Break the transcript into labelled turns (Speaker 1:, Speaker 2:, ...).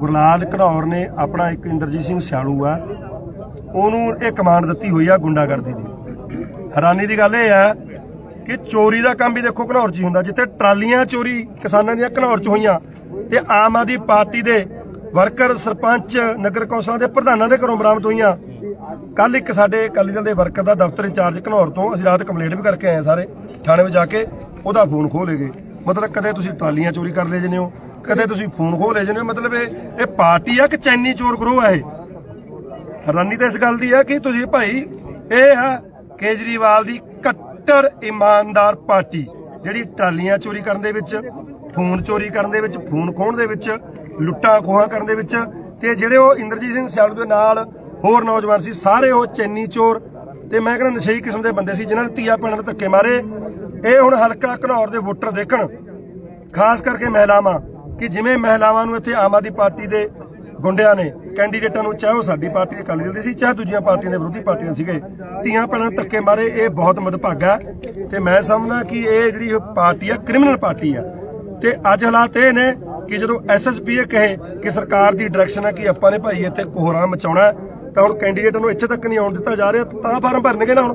Speaker 1: ਗੁਰਲਾਲ ਘਨੌਰ ਨੇ ਆਪਣਾ ਇੱਕ ਇੰਦਰਜੀਤ ਸਿੰਘ ਸਿਆਲੂ ਆ। ਉਹਨੂੰ ਇਹ ਕਮਾਂਡ ਦਿੱਤੀ ਹੋਈ ਆ ਗੁੰਡਾਗਰਦੀ ਦੀ। ਹੈਰਾਨੀ ਦੀ ਗੱਲ ਇਹ ਆ ਕਿ ਚੋਰੀ ਦਾ ਕੰਮ ਵੀ ਦੇਖੋ ਘਨੌਰ 'ਚ ਹੀ ਹੁੰਦਾ। ਜਿੱਥੇ ਟਰਾਲੀਆਂ ਚੋਰੀ ਕਿਸਾਨਾਂ ਦੀਆਂ ਘਨੌਰ 'ਚ ਹੋਈਆਂ ਤੇ ਆਮ ਆਦਮੀ ਪਾਰਟੀ ਦੇ ਵਰਕਰ, ਸਰਪੰਚ, ਨਗਰ ਕੌਂਸਲਾਂ ਦੇ ਪ੍ਰਧਾਨਾਂ ਦੇ ਘਰੋਂ ਬਰਾਮਦ ਹੋਈਆਂ। ਕੱਲ ਇੱਕ ਸਾਡੇ ਅਕਾਲੀ ਦਲ ਦੇ ਵਰਕਰ ਦਾ ਦਫ਼ਤਰ ਇੰਚਾਰਜ ਘਨੌਰ ਤੋਂ ਅਸੀਂ ਰਾਤ ਕੰਪਲੇਂਟ ਵੀ ਕਰਕੇ ਆਏ ਹਾਂ ਸਾਰੇ। ਥਾਣੇ ਵਿੱਚ ਜਾ ਕੇ ਉਹਦਾ ਫੋਨ ਖੋਹ ਲਏ ਗਏ। ਮਤਲਬ ਕਦੇ ਤੁਸੀਂ ਟਰਾਲੀਆਂ ਚੋਰੀ ਕਰ ਲਏ ਜਨੇ ਹੋ? ਕਦੇ ਤੁਸੀਂ ਫੋਨ ਖੋਹ ਲੈ ਜਾਂਦੇ ਹੋ, ਮਤਲਬ ਇਹ ਇਹ ਪਾਰਟੀ ਆ ਕਿ ਚੈਨੀ ਚੋਰ ਗਰੋਹ ਆ ਇਹ? ਹੈਰਾਨੀ ਤਾਂ ਇਸ ਗੱਲ ਦੀ ਆ ਕਿ ਤੁਸੀਂ ਭਾਈ, ਇਹ ਆ ਕੇਜਰੀਵਾਲ ਦੀ ਕੱਟੜ ਇਮਾਨਦਾਰ ਪਾਰਟੀ, ਜਿਹੜੀ ਟਾਲੀਆਂ ਚੋਰੀ ਕਰਨ ਦੇ ਵਿੱਚ, ਫੋਨ ਚੋਰੀ ਕਰਨ ਦੇ ਵਿੱਚ, ਫੋਨ ਖੋਹਣ ਦੇ ਵਿੱਚ, ਲੁੱਟਾਂ ਖੋਹਾਂ ਕਰਨ ਦੇ ਵਿੱਚ ਤੇ ਜਿਹੜੇ ਉਹ ਇੰਦਰਜੀਤ ਸਿੰਘ ਸਿਆਲ ਦੇ ਨਾਲ ਹੋਰ ਨੌਜਵਾਨ ਸੀ, ਸਾਰੇ ਉਹ ਚੈਨੀ ਚੋਰ। ਤੇ ਮੈਂ ਕਹਿੰਦਾ ਨਸ਼ਈ ਕਿਸਮ ਦੇ ਬੰਦੇ ਸੀ, ਜਿਨ੍ਹਾਂ ਨੇ ਧੀਆ ਭੈਣਾਂ ਨੂੰ ਧੱਕੇ ਮਾਰੇ। ਇਹ ਹੁਣ ਹਲਕਾ ਘਨੌਰ ਦੇ ਵੋਟਰ ਦੇਖਣ। ਖਾਸ ਕਰਕੇ ਮਹਿਲਾਵਾਂ। ਕਿ ਜਿਵੇਂ ਮਹਿਲਾਵਾਂ ਨੂੰ ਇੱਥੇ ਆਮ ਆਦਮੀ ਪਾਰਟੀ ਦੇ ਗੁੰਡਿਆਂ ਨੇ, ਕੈਂਡੀਡੇਟਾਂ ਨੂੰ, ਚਾਹੇ ਉਹ ਸਾਡੀ ਪਾਰਟੀ ਦੇ ਅਕਾਲੀ ਦਲ ਦੇ ਸੀ, ਚਾਹੇ ਦੂਜੀਆਂ ਪਾਰਟੀਆਂ ਦੇ ਵਿਰੋਧੀ ਪਾਰਟੀਆਂ ਸੀਗੇ, ਧੀਆਂ ਭੈਣਾਂ ਧੱਕੇ ਮਾਰੇ, ਇਹ ਬਹੁਤ ਮਦਭਾਗਾ ਹੈ। ਤੇ ਮੈਂ ਸਮਝਦਾ ਕਿ ਇਹ ਜਿਹੜੀ ਪਾਰਟੀ ਆ, ਕ੍ਰਿਮੀਨਲ ਪਾਰਟੀ ਆ। ਤੇ ਅੱਜ ਹਾਲਾਤ ਇਹ ਨੇ ਕਿ ਜਦੋਂ ਐਸਐਸਪੀ ਇਹ ਕਹੇ ਕਿ ਸਰਕਾਰ ਦੀ ਡਾਇਰੈਕਸ਼ਨ ਹੈ ਕਿ ਆਪਾਂ ਨੇ ਭਾਈ ਇੱਥੇ ਕੋਹਰਾ ਮਚਾਉਣਾ ਤਾਂ ਹੁਣ ਕੈਂਡੀਡੇਟਾਂ ਨੂੰ ਇੱਥੇ ਤੱਕ ਨਹੀਂ ਆਉਣ ਦਿੱਤਾ ਜਾ ਰਿਹਾ, ਤਾਂ ਫਾਰਮ ਭਰਨਗੇ ਨਾ ਹੁਣ।